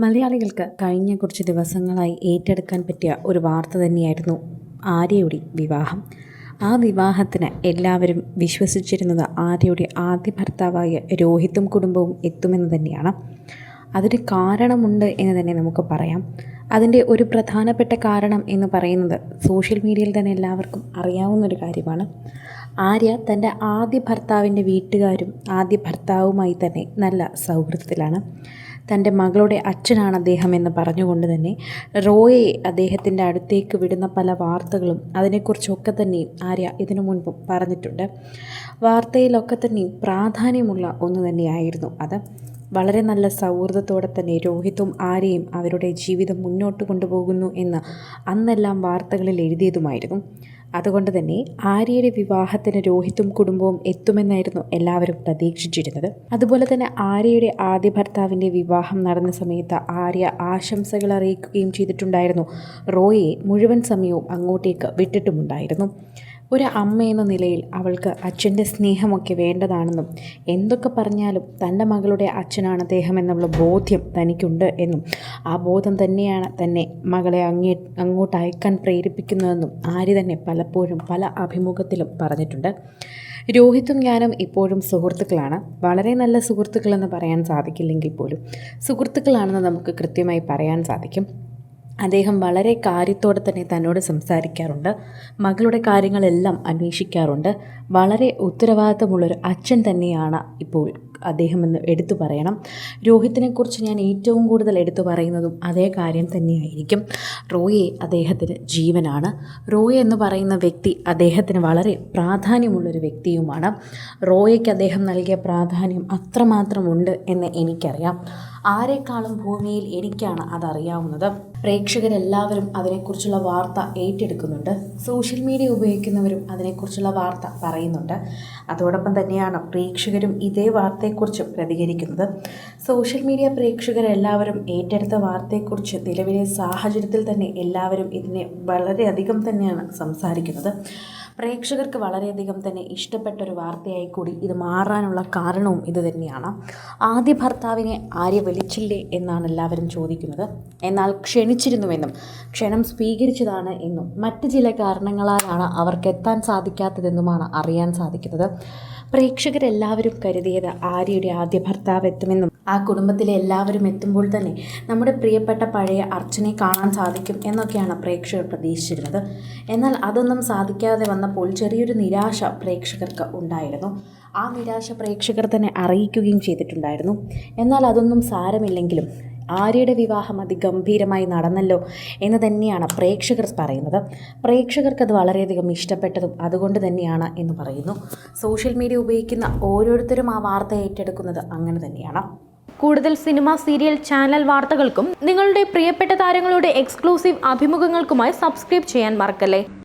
മലയാളികൾക്ക് കഴിഞ്ഞ കുറച്ച് ദിവസങ്ങളായി ഏറ്റെടുക്കാൻ പറ്റിയ ഒരു വാർത്ത തന്നെയായിരുന്നു ആര്യയുടെ വിവാഹം. ആ വിവാഹത്തിന് എല്ലാവരും വിശ്വസിച്ചിരുന്നത് ആര്യയുടെ ആദ്യ ഭർത്താവായ രോഹിത്തും കുടുംബവും എത്തുമെന്ന് തന്നെയാണ്. അതിന് കാരണമുണ്ട് എന്ന് തന്നെ നമുക്ക് പറയാം. അതിന്റെ ഒരു പ്രധാനപ്പെട്ട കാരണം എന്ന് പറയുന്നത് സോഷ്യൽ മീഡിയയിൽ തന്നെ എല്ലാവർക്കും അറിയാവുന്നൊരു കാര്യമാണ്. ആര്യ തന്റെ ആദ്യ ഭർത്താവിന്റെ വീട്ടുകാരും ആദ്യ ഭർത്താവുമായി തന്നെ നല്ല സൗഹൃദത്തിലാണ്. തന്റെ മകളുടെ അച്ഛനാണ് അദ്ദേഹം എന്ന് പറഞ്ഞുകൊണ്ട് തന്നെ റോയെ അദ്ദേഹത്തിന്റെ അടുത്തേക്ക് വിടുന്ന പല വാർത്തകളും അതിനെക്കുറിച്ചൊക്കെ തന്നെയും ആര്യ ഇതിനു മുൻപും പറഞ്ഞിട്ടുണ്ട്. വാർത്തയിലൊക്കെ തന്നെയും പ്രാധാന്യമുള്ള ഒന്ന് തന്നെയായിരുന്നു അത്. വളരെ നല്ല സൗഹൃദത്തോടെ തന്നെ രോഹിത്തും ആര്യയും അവരുടെ ജീവിതം മുന്നോട്ട് കൊണ്ടുപോകുന്നു എന്ന് അന്നെല്ലാം വാർത്തകളിൽ എഴുതിയതുമായിരുന്നു. അതുകൊണ്ട് തന്നെ ആര്യയുടെ വിവാഹത്തിന് രോഹിത്തും കുടുംബവും എത്തുമെന്നായിരുന്നു എല്ലാവരും പ്രതീക്ഷിച്ചിരുന്നത്. അതുപോലെ തന്നെ ആര്യയുടെ ആദ്യ ഭർത്താവിന്റെ വിവാഹം നടന്ന സമയത്ത് ആര്യ ആശംസകൾ അറിയിക്കുകയും ചെയ്തിട്ടുണ്ടായിരുന്നു. റോയെ മുഴുവൻ സമയവും അങ്ങോട്ടേക്ക് വിട്ടിട്ടുമുണ്ടായിരുന്നു. ഒരു അമ്മ എന്ന നിലയിൽ അവൾക്ക് അച്ഛന്റെ സ്നേഹമൊക്കെ വേണ്ടതാണെന്നും എന്തൊക്കെ പറഞ്ഞാലും തന്റെ മകളുടെ അച്ഛനാണ് അദ്ദേഹം എന്നുള്ള ബോധ്യം തനിക്കുണ്ട് എന്നും ആ ബോധം തന്നെയാണ് തന്നെ മകളെ അങ്ങേ അങ്ങോട്ട് അയക്കാൻ പ്രേരിപ്പിക്കുന്നതെന്നും ആര്യ തന്നെ പലപ്പോഴും പല അഭിമുഖത്തിലും പറഞ്ഞിട്ടുണ്ട്. രോഹിത്തും ഞാനും ഇപ്പോഴും സുഹൃത്തുക്കളാണ്. വളരെ നല്ല സുഹൃത്തുക്കളെന്ന് പറയാൻ സാധിക്കില്ലെങ്കിൽ പോലും സുഹൃത്തുക്കളാണെന്ന് നമുക്ക് കൃത്യമായി പറയാൻ സാധിക്കും. അദ്ദേഹം വളരെ കാര്യത്തോടെ തന്നെ തന്നോട് സംസാരിക്കാറുണ്ട്. മകളുടെ കാര്യങ്ങളെല്ലാം അന്വേഷിക്കാറുണ്ട്. വളരെ ഉത്തരവാദിത്തമുള്ളൊരു അച്ഛൻ തന്നെയാണ് ഇപ്പോൾ അദ്ദേഹം എന്ന് എടുത്തു പറയണം. രോഹിത്തിനെക്കുറിച്ച് ഞാൻ ഏറ്റവും കൂടുതൽ എടുത്തു പറയുന്നതും അതേ കാര്യം തന്നെയായിരിക്കും. റോയെ അദ്ദേഹത്തിന് ജീവനാണ്. റോയ എന്ന് പറയുന്ന വ്യക്തി അദ്ദേഹത്തിന് വളരെ പ്രാധാന്യമുള്ളൊരു വ്യക്തിയുമാണ്. റോയയ്ക്ക് അദ്ദേഹം നൽകിയ പ്രാധാന്യം അത്രമാത്രമുണ്ട് എന്ന് എനിക്കറിയാം. ആരെക്കാളും ഭൂമിയിൽ എനിക്കാണ് അതറിയാവുന്നത്. പ്രേക്ഷകരെല്ലാവരും അതിനെക്കുറിച്ചുള്ള വാർത്ത ഏറ്റെടുക്കുന്നുണ്ട്. സോഷ്യൽ മീഡിയ ഉപയോഗിക്കുന്നവരും അതിനെക്കുറിച്ചുള്ള വാർത്ത പറയുന്നുണ്ട്. അതോടൊപ്പം തന്നെയാണ് പ്രേക്ഷകരും ഇതേ വാർത്തയെക്കുറിച്ച് പ്രതികരിക്കുന്നത്. സോഷ്യൽ മീഡിയ പ്രേക്ഷകരെല്ലാവരും ഏറ്റെടുത്ത വാർത്തയെക്കുറിച്ച് നിലവിലെ സാഹചര്യത്തിൽ തന്നെ എല്ലാവരും ഇതിനെ വളരെയധികം തന്നെയാണ് സംസാരിക്കുന്നത്. പ്രേക്ഷകർക്ക് വളരെയധികം തന്നെ ഇഷ്ടപ്പെട്ട ഒരു വാർത്തയായി കൂടി ഇത് മാറാനുള്ള കാരണവും ഇത് തന്നെയാണ്. ആദ്യ ഭർത്താവിനെ ആര്യ വിളിച്ചില്ലേ എന്നാണ് എല്ലാവരും ചോദിക്കുന്നത്. എന്നാൽ ക്ഷണിച്ചിരുന്നുവെന്നും ക്ഷണം സ്വീകരിച്ചതാണ് എന്നും മറ്റ് ചില കാരണങ്ങളാലാണ് അവർക്ക് എത്താൻ സാധിക്കാത്തതെന്നുമാണ് അറിയാൻ സാധിക്കുന്നത്. പ്രേക്ഷകരെല്ലാവരും കരുതിയത് ആര്യയുടെ ആദ്യ ഭർത്താവ് എത്തുമെന്നും ആ കുടുംബത്തിലെ എല്ലാവരും എത്തുമ്പോൾ തന്നെ നമ്മുടെ പ്രിയപ്പെട്ട പഴയ അർച്ചനെ കാണാൻ സാധിക്കും എന്നൊക്കെയാണ് പ്രേക്ഷകർ പ്രതീക്ഷിച്ചിരുന്നത്. എന്നാൽ അതൊന്നും സാധിക്കാതെ വന്നപ്പോൾ ചെറിയൊരു നിരാശ പ്രേക്ഷകർക്ക് ഉണ്ടായിരുന്നു. ആ നിരാശ പ്രേക്ഷകർ തന്നെ അറിയിക്കുകയും ചെയ്തിട്ടുണ്ടായിരുന്നു. എന്നാൽ അതൊന്നും സാരമില്ലെങ്കിലും ആര്യയുടെ വിവാഹം അതിഗംഭീരമായി നടന്നല്ലോ എന്ന് തന്നെയാണ് പ്രേക്ഷകർ പറയുന്നത്. പ്രേക്ഷകർക്ക് അത് വളരെയധികം ഇഷ്ടപ്പെട്ടതും അതുകൊണ്ട് തന്നെയാണ് എന്ന് പറയുന്നു. സോഷ്യൽ മീഡിയ ഉപയോഗിക്കുന്ന ഓരോരുത്തരും ആ വാർത്ത ഏറ്റെടുക്കുന്നത് അങ്ങനെ തന്നെയാണ്. കൂടുതൽ സിനിമ സീരിയൽ ചാനൽ വാർത്തകൾക്കും നിങ്ങളുടെ പ്രിയപ്പെട്ട താരങ്ങളുടെ എക്സ്ക്ലൂസീവ് അഭിമുഖങ്ങൾക്കുമായി സബ്സ്ക്രൈബ് ചെയ്യാൻ മറക്കല്ലേ?